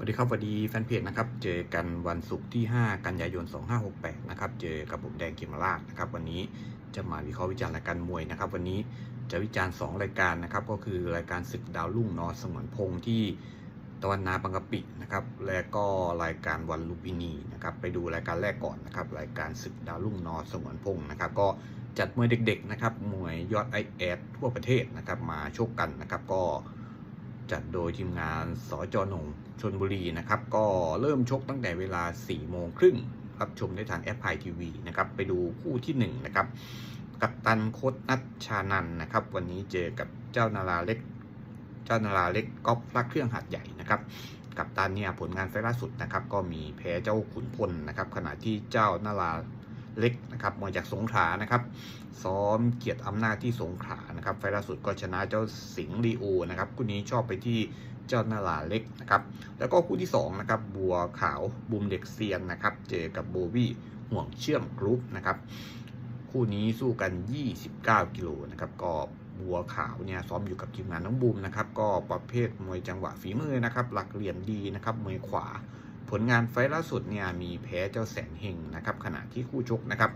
สวัสดีครับสวัสดีแฟนเพจนะครับ เจอกันวันศุกร์ที่ 5 กันยายน 2568 นะครับ เจอกับผมแดงเกมราชนะครับ วันนี้จะมาวิเคราะห์วิจารณ์รายการมวยนะครับ วันนี้จะวิจารณ์ 2 รายการนะครับ ก็คือรายการศึกดาวรุ่งนอสงวนพงษ์ที่ตะวันนาบางกะปินะครับ และก็รายการวันลุมพินีนะครับ ไปดูรายการแรกก่อนนะครับ รายการศึกดาวรุ่งนอสงวนพงษ์นะครับ ก็จัดมวยเด็กๆนะครับ มวยยอดไอแอดทั่วประเทศนะครับ มาชกกันนะครับ ก็ จัดโดยทีมงานสจหนงชนบุรีนะครับ ก็เริ่มชกตั้งแต่เวลา 4 โมงครึ่งรับชมได้ทางแอปพลายทีวีนะครับ ไปดูคู่ที่ 1 นะครับ กัปตันโคตนัทชานันนะครับ วันนี้เจอกับเจ้านาราเล็ก เจ้านาราเล็กก๊อฟพระเครื่องหัดใหญ่นะครับกัปตันเนี่ยผลงานไฟล์ล่าสุดนะครับ ก็มีแพ้เจ้าขุนพลนะครับ ขณะที่เจ้านาราเล็กนะครับมาจากสงขลานะครับ ซ้อมเกียรติอำนาจที่สงขลา นะครับไฟล่าสุดก็ชนะเจ้าสิงห์ลีโอนะครับคู่นี้ชอบไปที่เจ้านาราเล็กนะครับแล้วก็คู่ที่2นะครับบัวขาวบุมเด็กเซียนนะครับเจอกับโบวี่ห่วงเชื่อมกรุ๊ปนะครับคู่นี้สู้กัน 29 กิโลนะครับก็บัวขาวเนี่ยซ้อมอยู่กับทีมงานน้องบูมนะครับก็ประเภทมวยจังหวะฝีมือนะครับหลักเหลี่ยมดีนะครับมวยขวา ผลงานไฟล่าสุดเนี่ยมีแพ้เจ้าแสนเฮงนะครับขณะที่คู่ชกนะครับ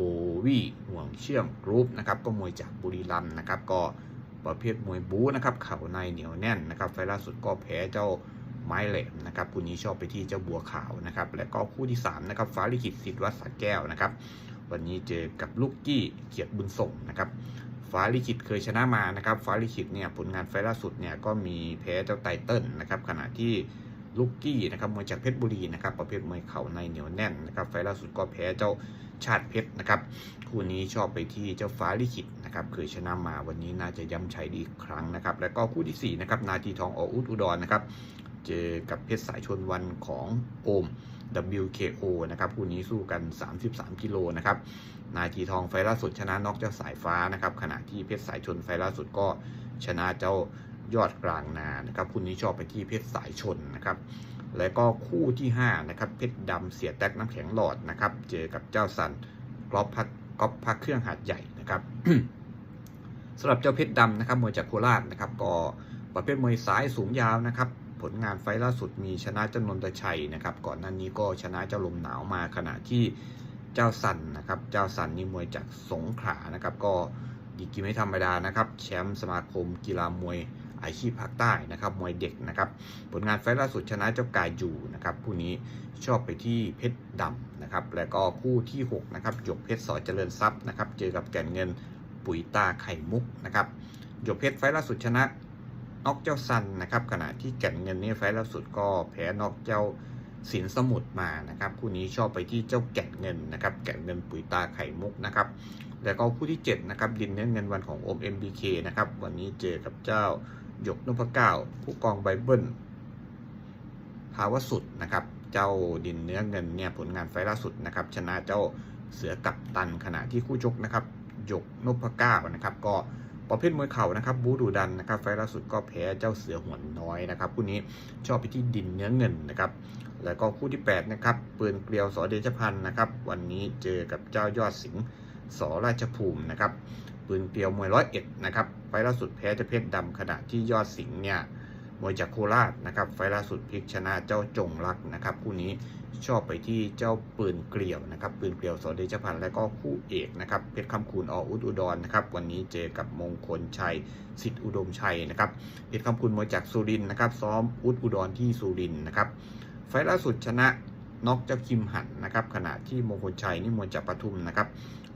บวี่ห่วงเชื่อมกรุ๊ปนะครับก็มวยจากบุรีรัมย์นะครับก็ประเภทมวยบู๊นะครับเข่าในเหนียวแน่นนะครับไฟล่าสุดก็แพ้เจ้าไม้แหลมนะครับคู่นี้ชอบไปที่เจ้าบัวขาวนะครับและก็คู่ที่3นะครับฟ้าลิขิตสิทธิ์วัดสระแก้วนะครับวันนี้เจอกับลูกกี้เกียรติบุญส่งนะครับฟ้าลิขิตเคยชนะมานะครับฟ้าลิขิตเนี่ยผลงานไฟล่าสุดเนี่ยก็มีแพ้เจ้าไตเติ้ลนะครับขณะที่ลูกกี้นะครับมวยจากเพชรบุรีนะครับประเภทมวยเข่าในเหนียวแน่นนะครับไฟล่าสุดก็แพ้เจ้า ชาติเพชรนะครับ คู่นี้ชอบไปที่เจ้าฟ้าลิขิตนะครับเคยชนะมาวันนี้น่าจะย้ำชัยดีอีกครั้งนะครับ แล้วก็คู่ที่4นะครับนาทีทองออุดอุดรนะครับเจอกับเพชรสายชนวันของโอม WKO นะครับคู่นี้สู้กัน 33 กิโลนะครับนาทีทองไฟล่าสุดชนะนอกเจ้าสายฟ้านะครับขณะที่เพชรสายชนไฟล์ล่าสุดก็ชนะเจ้ายอดกลางนานะครับคู่นี้ชอบไปที่เพชรสายชนนะครับ แล้วก็คู่ที่ 5 นะครับเพชรดำเสียแตกน้ำแข็งหลอดนะครับ เจอกับเจ้าสันกรอบพักกรอบพักเครื่องหาดใหญ่นะครับสำหรับเจ้าเพชรดำนะครับมวยจากโคราชนะครับก็ประเภทมวยซ้ายสูงยาวนะครับ ผลงานไฟล์ล่าสุดมีชนะเจ้านนทชัยนะครับ ก่อนหน้านี้ก็ชนะเจ้าลมหนาวมาขณะที่เจ้าสันนะครับ เจ้าสันนี่มวยจากสงขลานะครับ ก็ดีกีไม่ธรรมดานะครับ แชมป์สมาคมกีฬามวย อาชีพภาคใต้นะครับมวยเด็กนะครับ ผลงานไฟล์ล่าสุดชนะเจ้ากายอยู่นะครับคู่นี้ชอบไปที่เพชรดำนะครับ แล้วก็คู่ที่6นะครับหยกเพชรสอเจริญทรัพย์นะครับ เจอกับแก่นเงินปุ๋ยตาไข่มุกนะครับหยกเพชรไฟล์ล่าสุดชนะนอกเจ้าซันนะครับขณะที่แก่นเงินนี่ไฟล์ล่าสุดก็แพ้นอกเจ้าสินสมุทรมานะครับคู่นี้ชอบไปที่เจ้าแก่นเงินนะครับแก่นเงินปุ๋ยตาไข่มุกนะครับแล้วก็คู่ที่7นะครับดินเนื้อเงินวันของโอม MBK นะครับวันนี้เจอกับเจ้า หยกนพเก้าผู้กองไบเบิลภาวสุดนะครับ เจ้าดินเนื้อเงินเนี่ยผลงานไฟล์ล่าสุดนะครับ ชนะเจ้าเสือกับตันขณะที่คู่ชกนะครับหยกนพเก้านะครับ ก็ประเภทมวยเข่านะครับ บูดูดันนะครับ ไฟล์ล่าสุดก็แพ้เจ้าเสือหวนน้อยนะครับคู่นี้ชอบไปที่ดินเนื้อเงินนะครับ แล้วก็คู่ที่8นะครับปืนเกลียวสอเดชพันธ์นะครับ วันนี้เจอกับเจ้ายอดสิงห์สอราชภูมินะครับปืนเกลียวมวยร้อยเอ็ดนะครับ ไฟล่าสุดแพ้เจ้าเพชรดำขณะที่ยอดสิงห์เนี่ยมวยจากโคราชนะครับ ไฟล่าสุดพลิกชนะเจ้าจงรักนะครับ คู่นี้ชอบไปที่เจ้าปืนเกลียวนะครับ ปืนเกลียวสอเดชพันธ์และก็คู่เอกนะครับเพชรคำคูณออุดอุดรนะครับ วันนี้เจอกับมงคลชัยสิทธิอุดมชัยนะครับเพชรคำคูณมวยจากสุรินนะครับ ซ้อมอุดอุดรที่สุรินนะครับ ไฟล่าสุดชนะน็อกเจ้าคิมหันนะครับ ขณะที่มงคลชัยนี่มวยจากปทุมนะครับ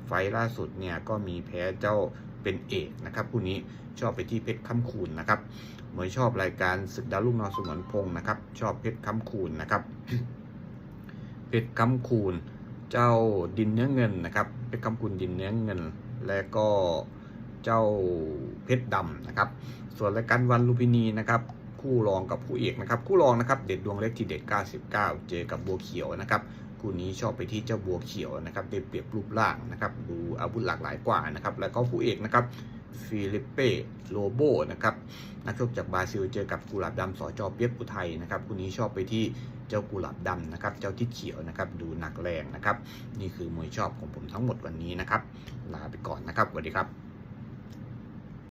ไฟล่าสุดเนี่ยก็มีแพ้เจ้า เป็นเอกนะครับคู่นี้ชอบไปที่เพชรคำคูณนะครับเหมื่อชอบรายการศึกดาวลุ่งนอสมวนพงศ์นะครับ ชอบเพชรคำคูณนะครับ เพชรคำคูณ เจ้าดินเนื้อเงินนะครับ เพชรคำคูณดินเนื้อเงิน และก็เจ้าเพชรดำนะครับ ส่วนรายการวันลูพินีนะครับคู่รองกับคู่เอกนะครับ คู่รองนะครับ เด็ดดวงเล็กทีเด็ด 99 เจอกับบัวเขียวนะครับ คู่นี้ชอบไปที่เจ้าบัวเขียวนะครับได้เปรียบรูปร่างนะครับ ดูอาวุธหลากหลายกว่านะครับแล้วก็คู่เอกนะครับฟิลิปเป้โลโบนะครับนักชกจากบราซิลเจอกับกุหลาบดำสอจอเปียกอุทัยนะครับคู่นี้ชอบไปที่เจ้ากุหลาบดำนะครับ เจ้าทิศเขียวนะครับ ดูหนักแรงนะครับ นี่คือมวยชอบของผมทั้งหมดวันนี้นะครับ ลาไปก่อนนะครับสวัสดีครับ